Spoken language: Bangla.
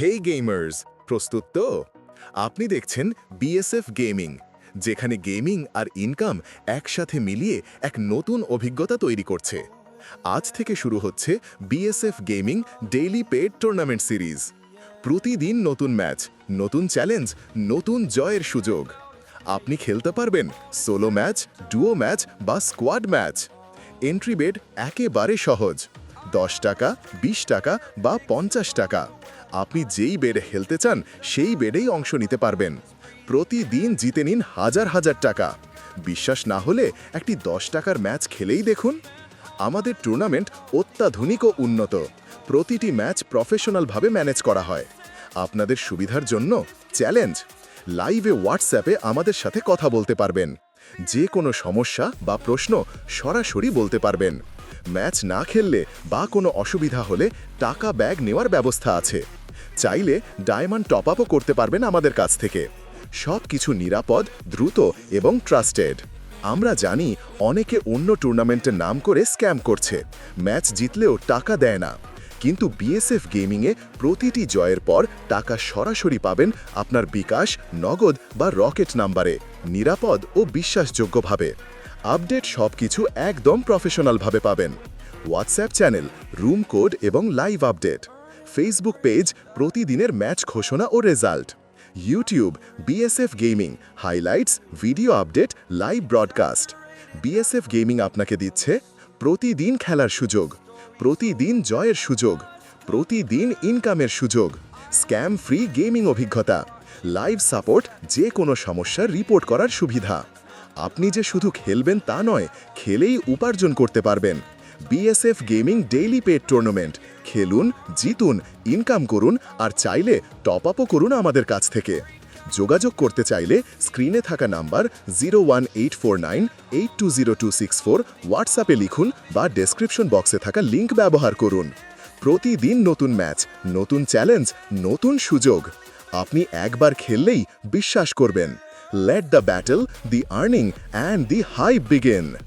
হেই গেমার্স প্রস্তুত তো? আপনি দেখছেন বিএসএফ গেমিং যেখানে গেমিং আর ইনকাম একসাথে মিলিয়ে এক নতুন অভিজ্ঞতা তৈরি করছে। আজ থেকে শুরু হচ্ছে BSF gaming daily paid tournament series প্রতিদিন নতুন ম্যাচ নতুন চ্যালেঞ্জ নতুন জয়ের সুযোগ। আপনি খেলতে পারবেন সোলো ম্যাচ ডুও ম্যাচ বা স্কোয়াড ম্যাচ এন্ট্রি বেড একেবারে সহজ। দশ টাকা ২০ টাকা বা পঞ্চাশ টাকা। আপনি যেই বেডে খেলতে চান, সেই বেডেই অংশ নিতে পারবেন। প্রতিদিন জিতে নিন হাজার হাজার টাকা। বিশ্বাস না হলে একটি দশ টাকার ম্যাচ খেলেই দেখুন। আমাদের টুর্নামেন্ট অত্যাধুনিক ও উন্নত। প্রতিটি ম্যাচ প্রফেশনালভাবে ম্যানেজ করা হয়। আপনাদের সুবিধার জন্য চ্যালেঞ্জ। লাইভে হোয়াটসঅ্যাপে আমাদের সাথে কথা বলতে পারবেন। যে কোনো সমস্যা বা প্রশ্ন সরাসরি বলতে পারবেন। ম্যাচ না খেললে বা কোনো অসুবিধা হলে টাকা ব্যাগ নেওয়ার ব্যবস্থা আছে। চাইলে ডায়মন্ড টপ আপও করতে পারবেন আমাদের কাছ থেকে। সব কিছু নিরাপদ, দ্রুত এবং ট্রাস্টেড। আমরা জানি অনেকে অন্য টুর্নামেন্টের নাম করে স্ক্যাম করছে। ম্যাচ জিতলেও টাকা দেয় না। কিন্তু বিএসএফ গেমিংয়ে প্রতিটি জয়ের পর টাকা সরাসরি পাবেন আপনার বিকাশ, নগদ বা রকেট নাম্বারে। নিরাপদ ও বিশ্বাসযোগ্যভাবে। আপডেট সবকিছু একদম প্রফেশনালভাবে পাবেন। হোয়াটসঅ্যাপ চ্যানেল রুম কোড এবং লাইভ আপডেট ফেসবুক পেজ প্রতিদিনের ম্যাচ ঘোষণা ও result YouTube BSF gaming highlights video update live broadcast BSF gaming আপনাকে দিচ্ছে প্রতিদিন খেলার সুযোগ, প্রতিদিন জয়ের সুযোগ, প্রতিদিন ইনকামের সুযোগ। স্ক্যাম ফ্রি গেমিং অভিজ্ঞতা লাইভ সাপোর্ট যে কোনো সমস্যার রিপোর্ট করার সুবিধা। আপনি যে শুধু খেলবেন তা নয়, খেলেই উপার্জন করতে পারবেন। BSF gaming daily paid tournament খেলুন, জিতুন ইনকাম করুন আর চাইলে টপ আপও করুন আমাদের কাছ থেকে। যোগাযোগ করতে চাইলে স্ক্রিনে থাকা number zero one eight four nine eight two zero two six four হোয়াটসঅ্যাপে লিখুন বা ডেসক্রিপশন বক্সে থাকা লিঙ্ক ব্যবহার করুন। প্রতিদিন নতুন ম্যাচ নতুন চ্যালেঞ্জ নতুন সুযোগ। আপনি একবার খেললেই বিশ্বাস করবেন। Let the battle, the earning, and the hype begin.